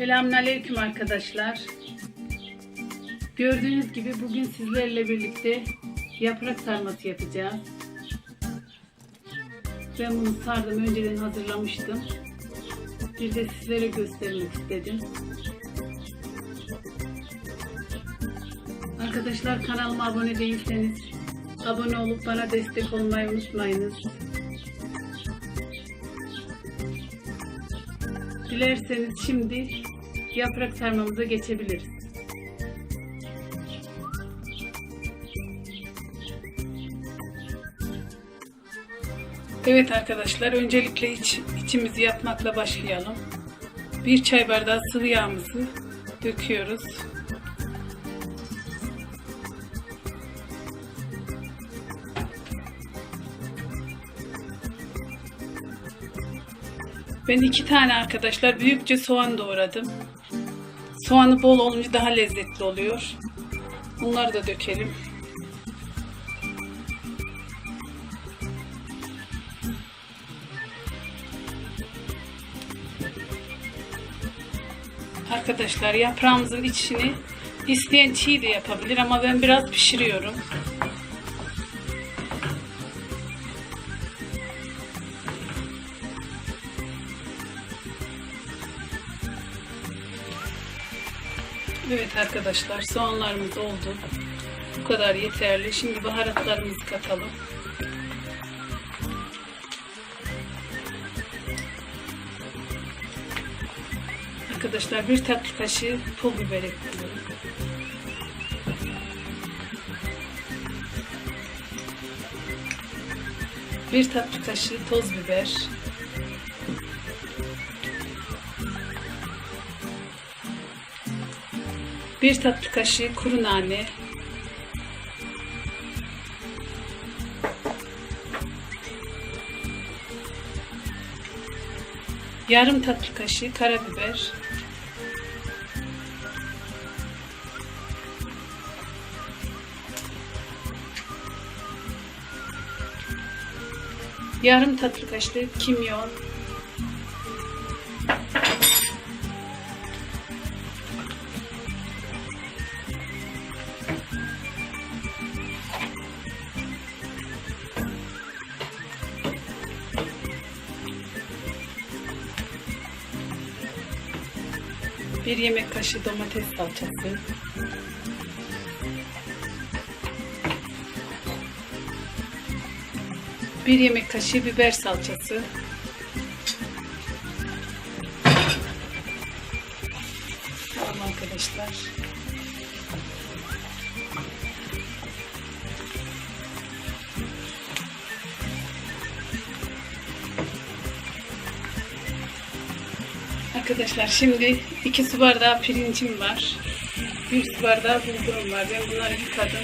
Selamünaleyküm arkadaşlar. Gördüğünüz gibi bugün sizlerle birlikte yaprak sarması yapacağız. Ben bunu sardım, önceden hazırlamıştım. Bir de sizlere göstermek istedim. Arkadaşlar kanalıma abone değilseniz abone olup bana destek olmayı unutmayınız. Dilerseniz şimdi yaprak sarmamıza geçebiliriz. Evet arkadaşlar öncelikle iç, içimizi yapmakla başlayalım. Bir çay bardağı sıvı yağımızı döküyoruz. Ben iki tane arkadaşlar büyükçe soğan doğradım. Soğanı bol olunca daha lezzetli oluyor. Bunları da dökelim. Arkadaşlar yaprağımızın içini isteyen çiğ de yapabilir ama ben biraz pişiriyorum. Evet arkadaşlar soğanlarımız oldu. Bu kadar yeterli. Şimdi baharatlarımızı katalım. Arkadaşlar bir tatlı kaşığı pul biber ekliyorum. Bir tatlı kaşığı toz biber. Bir tatlı kaşığı kuru nane. Yarım tatlı kaşığı karabiber. Yarım tatlı kaşığı kimyon. Bir yemek kaşığı domates salçası. Bir yemek kaşığı biber salçası. Arkadaşlar şimdi iki su bardağı pirincim var. Bir su bardağı bulgurum var. Ben bunları yıkadım.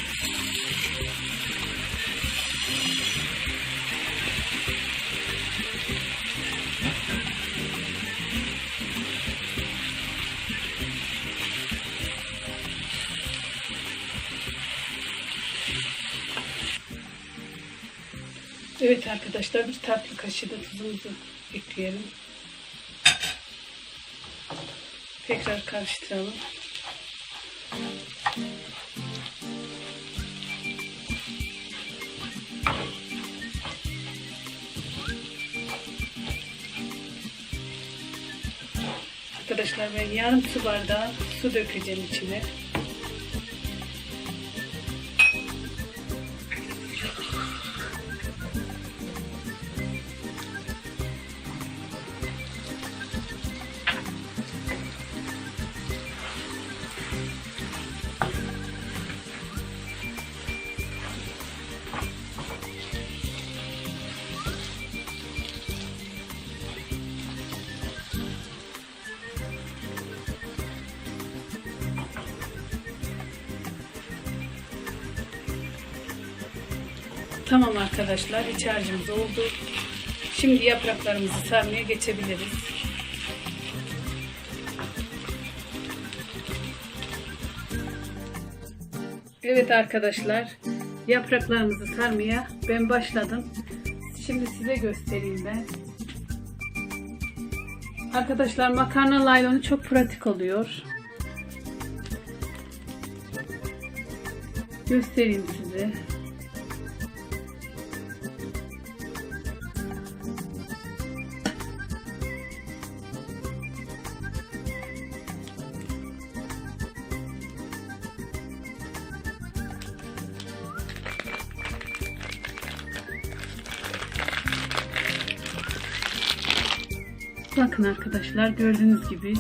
Evet arkadaşlar bir tatlı kaşığı da tuzumuzu ekleyelim. Tekrar karıştıralım. Arkadaşlar ben yarım su bardağı su dökeceğim içine. Tamam arkadaşlar iç harcımız oldu. Şimdi yapraklarımızı sarmaya geçebiliriz. Evet arkadaşlar yapraklarımızı sarmaya ben başladım. Şimdi size göstereyim ben. Arkadaşlar makarna laylonu çok pratik oluyor. Göstereyim size. Bakın arkadaşlar gördüğünüz gibi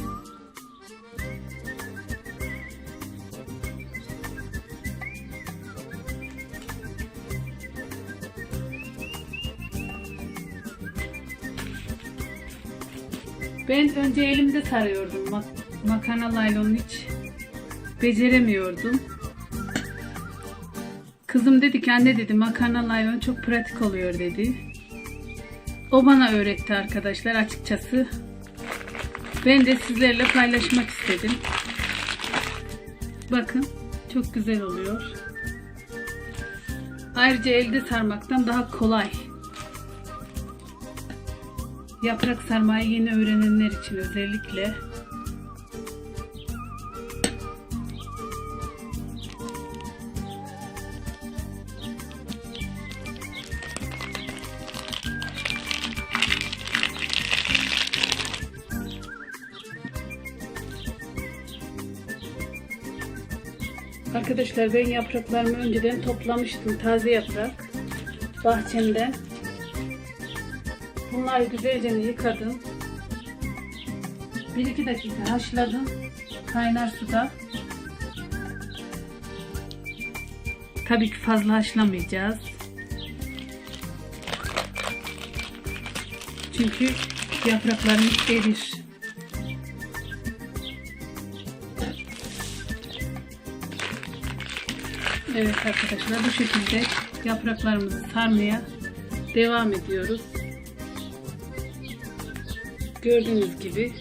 Ben önce elimde sarıyordum mak makarna laylonu hiç beceremiyordum. Kızım dedi ki anne dedi makarna laylonu çok pratik oluyor dedi. O bana öğretti arkadaşlar açıkçası. Ben de sizlerle paylaşmak istedim. Bakın çok güzel oluyor. Ayrıca elde sarmaktan daha kolay. Yaprak sarmayı yeni öğrenenler için özellikle. Arkadaşlar ben yapraklarımı önceden toplamıştım. Taze yaprak. Bahçemden. Bunları güzelce yıkadım. 1-2 dakika haşladım. Kaynar suda. Tabii ki fazla haşlamayacağız. Çünkü yapraklarımız erir. Evet arkadaşlar bu şekilde yapraklarımızı sarmaya devam ediyoruz. Gördüğünüz gibi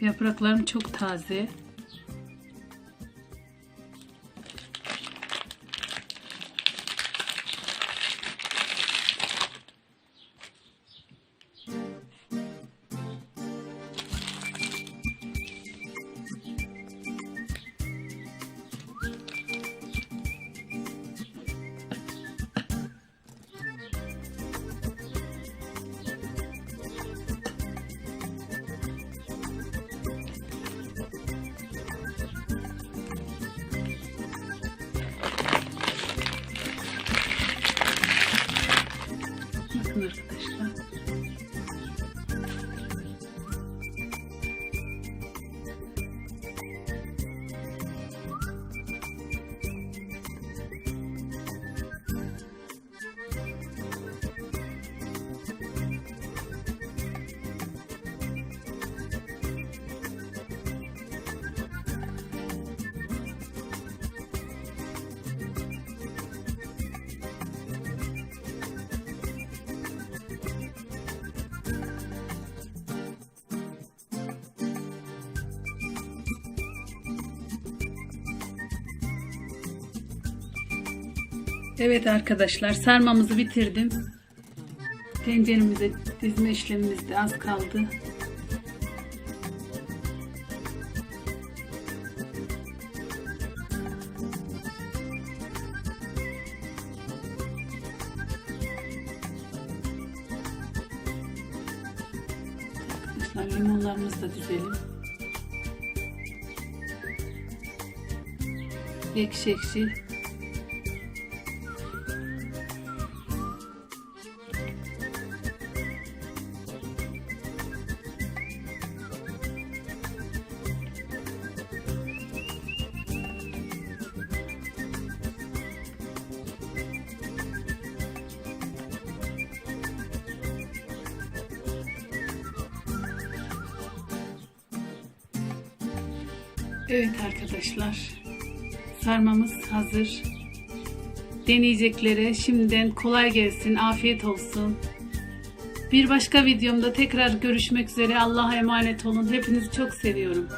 yapraklarım çok taze. Evet arkadaşlar sarmamızı bitirdim. Tenceremize dizme işlemimiz de az kaldı. Arkadaşlar limonlarımızı da dizelim. Ekşi ekşi Evet arkadaşlar. Sarmamız hazır. Deneyeceklere şimdiden kolay gelsin, afiyet olsun. Bir başka videomda tekrar görüşmek üzere. Allah'a emanet olun. Hepinizi çok seviyorum.